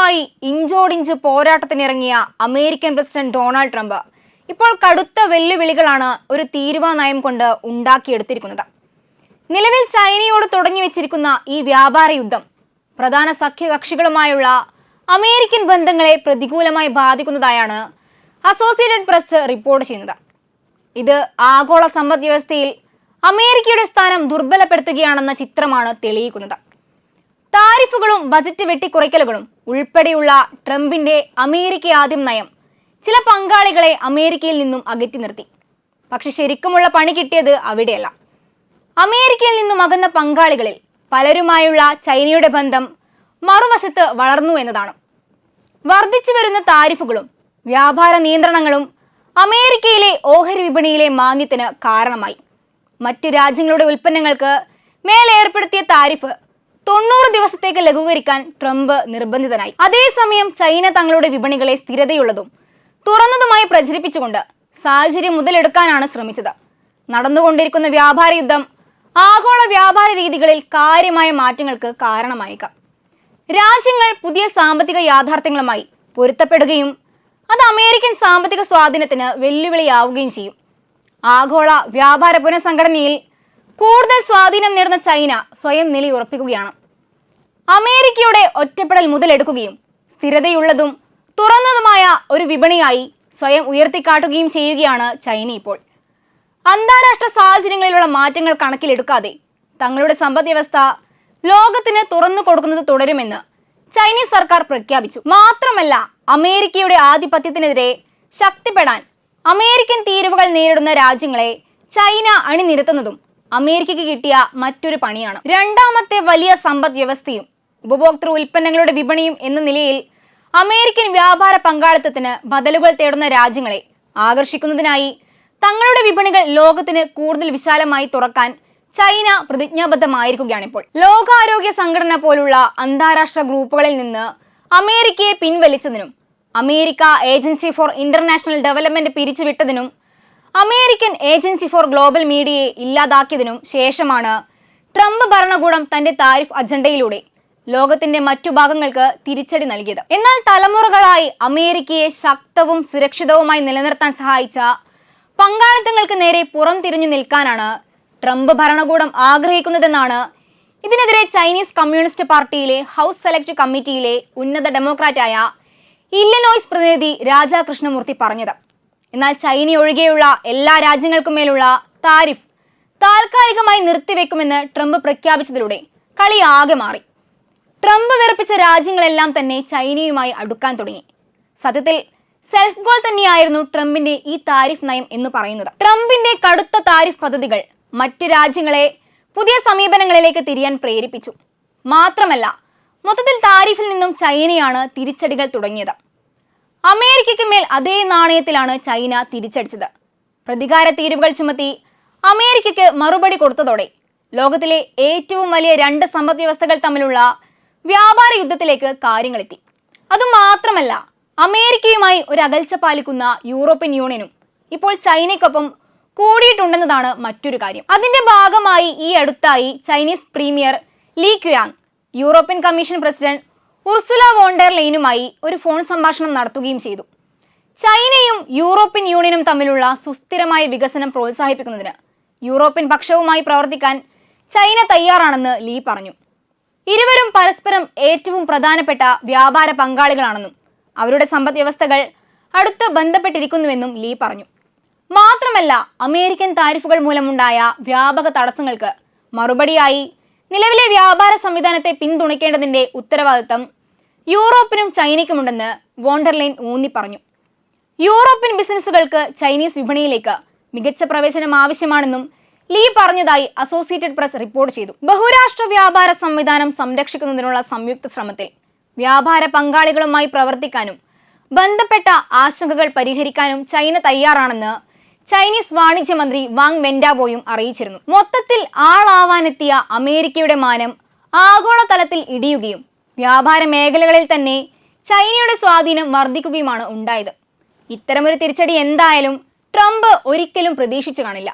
ചൈനയുമായി ഇഞ്ചോടിഞ്ച് പോരാട്ടത്തിനിറങ്ങിയ അമേരിക്കൻ പ്രസിഡന്റ് ഡൊണാൾഡ് ട്രംപ് ഇപ്പോൾ കടുത്ത വെല്ലുവിളികളാണ് ഒരു തീരുമാന നയം കൊണ്ട് ഉണ്ടാക്കിയെടുത്തിരിക്കുന്നത്. നിലവിൽ ചൈനയോട് തുടങ്ങി വെച്ചിരിക്കുന്ന ഈ വ്യാപാര യുദ്ധം പ്രധാന സഖ്യകക്ഷികളുമായുള്ള അമേരിക്കൻ ബന്ധങ്ങളെ പ്രതികൂലമായി ബാധിക്കുന്നതായാണ് അസോസിയേറ്റഡ് പ്രസ് റിപ്പോർട്ട് ചെയ്യുന്നത്. ഇത് ആഗോള സമ്പദ് വ്യവസ്ഥയിൽ അമേരിക്കയുടെ സ്ഥാനം ദുർബലപ്പെടുത്തുകയാണെന്ന ചിത്രമാണ് തെളിയിക്കുന്നത്. താരിഫുകളും ബജറ്റ് വെട്ടിക്കുറയ്ക്കലുകളും ഉൾപ്പെടെയുള്ള ട്രംപിന്റെ അമേരിക്ക ആദ്യം നയം. ചില പങ്കാളികളെ അമേരിക്കയിൽ നിന്നും അകറ്റി നിർത്തി. പക്ഷെ ശരിക്കുമുള്ള പണി കിട്ടിയത് അവിടെയല്ല. അമേരിക്കയിൽ നിന്നും അകന്ന പങ്കാളികളിൽ പലരുമായുള്ള ചൈനയുടെ ബന്ധം മറുവശത്ത് വളർന്നു എന്നതാണ്. വർദ്ധിച്ചു വരുന്ന താരിഫുകളും വ്യാപാര നിയന്ത്രണങ്ങളും അമേരിക്കയിലെ ഓഹരി വിപണിയിലെ മാന്ദ്യത്തിന് കാരണമായി. മറ്റു രാജ്യങ്ങളുടെ ഉൽപ്പന്നങ്ങൾക്ക് മേലേർപ്പെടുത്തിയ താരിഫ് തൊണ്ണൂറ് ദിവസത്തേക്ക് ലഘൂകരിക്കാൻ ട്രംപ് നിർബന്ധിതനായി. അതേസമയം ചൈന തങ്ങളുടെ വിപണികളെ സ്ഥിരതയുള്ളതും തുറന്നതുമായി പ്രചരിപ്പിച്ചുകൊണ്ട് സാഹചര്യം മുതലെടുക്കാനാണ് ശ്രമിച്ചത്. നടന്നുകൊണ്ടിരിക്കുന്ന വ്യാപാര യുദ്ധം ആഗോള വ്യാപാര രീതികളിൽ കാര്യമായ മാറ്റങ്ങൾക്ക് കാരണമായേക്കാം. രാജ്യങ്ങൾ പുതിയ സാമ്പത്തിക യാഥാർത്ഥ്യങ്ങളുമായി പൊരുത്തപ്പെടുകയും അത് അമേരിക്കൻ സാമ്പത്തിക സ്വാധീനത്തിന് വെല്ലുവിളിയാവുകയും ചെയ്യും. ആഗോള വ്യാപാര പുനഃസംഘടനയിൽ കൂടുതൽ സ്വാധീനം നേടുന്ന ചൈന സ്വയം നിലയുറപ്പിക്കുകയാണ്. അമേരിക്കയുടെ ഒറ്റപ്പെടൽ മുതലെടുക്കുകയും സ്ഥിരതയുള്ളതും തുറന്നതുമായ ഒരു വിപണിയായി സ്വയം ഉയർത്തിക്കാട്ടുകയും ചെയ്യുകയാണ് ചൈന ഇപ്പോൾ. അന്താരാഷ്ട്ര സാഹചര്യങ്ങളിലുള്ള മാറ്റങ്ങൾ കണക്കിലെടുക്കാതെ തങ്ങളുടെ സമ്പദ്വ്യവസ്ഥ ലോകത്തിന് തുറന്നു കൊടുക്കുന്നത് തുടരുമെന്ന് ചൈനീസ് സർക്കാർ പ്രഖ്യാപിച്ചു. മാത്രമല്ല അമേരിക്കയുടെ ആധിപത്യത്തിനെതിരെ ശക്തിപ്പെടാൻ അമേരിക്കൻ തീരുവകൾ നേരിടുന്ന രാജ്യങ്ങളെ ചൈന അണിനിരത്തുന്നതും അമേരിക്കയ്ക്ക് കിട്ടിയ മറ്റൊരു പണിയാണ്. രണ്ടാമത്തെ വലിയ സമ്പദ് വ്യവസ്ഥയും ഉപഭോക്തൃ ഉൽപ്പന്നങ്ങളുടെ വിപണിയും എന്ന നിലയിൽ അമേരിക്കൻ വ്യാപാര പങ്കാളിത്തത്തിന് ബദലുകൾ തേടുന്ന രാജ്യങ്ങളെ ആകർഷിക്കുന്നതിനായി തങ്ങളുടെ വിപണികൾ ലോകത്തിന് കൂടുതൽ വിശാലമായി തുറക്കാൻ ചൈന പ്രതിജ്ഞാബദ്ധമായിരിക്കുകയാണ് ഇപ്പോൾ ലോകാരോഗ്യ സംഘടന പോലുള്ള അന്താരാഷ്ട്ര ഗ്രൂപ്പുകളിൽ നിന്ന് അമേരിക്കയെ പിൻവലിച്ചതിനും America agency for international development പിരിച്ചുവിട്ടതിനും American agency for global മീഡിയയെ ഇല്ലാതാക്കിയതിനും ശേഷമാണ് ട്രംപ് ഭരണകൂടം തന്റെ താരിഫ് അജണ്ടയിലൂടെ ലോകത്തിന്റെ മറ്റു ഭാഗങ്ങൾക്ക് തിരിച്ചടി നൽകിയത്. എന്നാൽ തലമുറകളായി അമേരിക്കയെ ശക്തവും സുരക്ഷിതവുമായി നിലനിർത്താൻ സഹായിച്ച പങ്കാളിത്തങ്ങൾക്ക് നേരെ പുറം തിരിഞ്ഞു നിൽക്കാനാണ് ട്രംപ് ഭരണകൂടം ആഗ്രഹിക്കുന്നതെന്നാണ് ഇതിനെതിരെ ചൈനീസ് കമ്മ്യൂണിസ്റ്റ് പാർട്ടിയിലെ ഹൗസ് സെലക്ട് കമ്മിറ്റിയിലെ ഉന്നത ഡെമോക്രാറ്റായ ഇല്ലനോയ്സ് പ്രതിനിധി രാജാ കൃഷ്ണമൂർത്തി പറഞ്ഞത്. എന്നാൽ ചൈന ഒഴികെയുള്ള എല്ലാ രാജ്യങ്ങൾക്കും മേലുള്ള താരിഫ് താൽക്കാലികമായി നിർത്തിവെക്കുമെന്ന് ട്രംപ് പ്രഖ്യാപിച്ചതിലൂടെ കളി ആകെ മാറി. ട്രംപ് വെറുപ്പിച്ച രാജ്യങ്ങളെല്ലാം തന്നെ ചൈനയുമായി അടുക്കാൻ തുടങ്ങി. സത്യത്തിൽ സെൽഫ് ഗോൾ തന്നെയായിരുന്നു ട്രംപിന്റെ ഈ താരിഫ് നയം എന്ന് പറയുന്നത്. ട്രംപിന്റെ കടുത്ത താരിഫ് പദ്ധതികൾ മറ്റ് രാജ്യങ്ങളെ പുതിയ സമീപനങ്ങളിലേക്ക് തിരിയാൻ പ്രേരിപ്പിച്ചു. മാത്രമല്ല മൊത്തത്തിൽ താരിഫിൽ നിന്നും ചൈനയാണ് തിരിച്ചടികൾ തുടങ്ങിയത്. അമേരിക്കയ്ക്ക് മേൽ അതേ നാണയത്തിലാണ് ചൈന തിരിച്ചടിച്ചത്. പ്രതികാര തീരുവകൾ ചുമത്തി അമേരിക്കയ്ക്ക് മറുപടി കൊടുത്തതോടെ ലോകത്തിലെ ഏറ്റവും വലിയ രണ്ട് സമ്പദ് വ്യവസ്ഥകൾ തമ്മിലുള്ള വ്യാപാര യുദ്ധത്തിലേക്ക് കാര്യങ്ങളെത്തി. അതുമാത്രമല്ല അമേരിക്കയുമായി ഒരു അകൽച്ച പാലിക്കുന്ന യൂറോപ്യൻ യൂണിയനും ഇപ്പോൾ ചൈനയ്ക്കൊപ്പം കൂടിയിട്ടുണ്ടെന്നതാണ് മറ്റൊരു കാര്യം. അതിന്റെ ഭാഗമായി ഈ അടുത്തായി Chinese premier Li Qiang European commission president Ursula von der ലൈനുമായി ഒരു ഫോൺ സംഭാഷണം നടത്തുകയും ചെയ്തു. ചൈനയും യൂറോപ്യൻ യൂണിയനും തമ്മിലുള്ള സുസ്ഥിരമായ വികസനം പ്രോത്സാഹിപ്പിക്കുന്നതിന് യൂറോപ്യൻ പക്ഷവുമായി പ്രവർത്തിക്കാൻ ചൈന തയ്യാറാണെന്ന് ലീ പറഞ്ഞു. ഇരുവരും പരസ്പരം ഏറ്റവും പ്രധാനപ്പെട്ട വ്യാപാര പങ്കാളികളാണെന്നും അവരുടെ സമ്പദ് വ്യവസ്ഥകൾ അടുത്ത് ബന്ധപ്പെട്ടിരിക്കുന്നുവെന്നും ലീ പറഞ്ഞു. മാത്രമല്ല അമേരിക്കൻ താരിഫുകൾ മൂലമുണ്ടായ വ്യാപക തടസ്സങ്ങൾക്ക് മറുപടിയായി നിലവിലെ വ്യാപാര സംവിധാനത്തെ പിന്തുണയ്ക്കേണ്ടതിന്റെ ഉത്തരവാദിത്തം യൂറോപ്പിനും ചൈനയ്ക്കുമുണ്ടെന്ന് വോണ്ടർലൈൻ ഊന്നി പറഞ്ഞു യൂറോപ്യൻ ബിസിനസ്സുകൾക്ക് ചൈനീസ് വിപണിയിലേക്ക് മികച്ച പ്രവേശനം ആവശ്യമാണെന്നും ലീ പറഞ്ഞതായി അസോസിയേറ്റഡ് പ്രസ് റിപ്പോർട്ട് ചെയ്തു. ബഹുരാഷ്ട്ര വ്യാപാര സംവിധാനം സംരക്ഷിക്കുന്നതിനുള്ള സംയുക്ത ശ്രമത്തിൽ വ്യാപാര പങ്കാളികളുമായി പ്രവർത്തിക്കാനും ബന്ധപ്പെട്ട ആശങ്കകൾ പരിഹരിക്കാനും ചൈന തയ്യാറാണെന്ന് ചൈനീസ് വാണിജ്യ മന്ത്രി വാങ് വെൻഡാവോയും അറിയിച്ചിരുന്നു. മൊത്തത്തിൽ ആളാവാനെത്തിയ അമേരിക്കയുടെ മാനം ആഗോളതലത്തിൽ ഇടിയുകയും വ്യാപാര മേഖലകളിൽ തന്നെ ചൈനയുടെ സ്വാധീനം വർദ്ധിക്കുകയുമാണ് ഉണ്ടായത്. ഇത്തരമൊരു തിരിച്ചടി എന്തായാലും ട്രംപ് ഒരിക്കലും പ്രതീക്ഷിച്ചു കാണില്ല.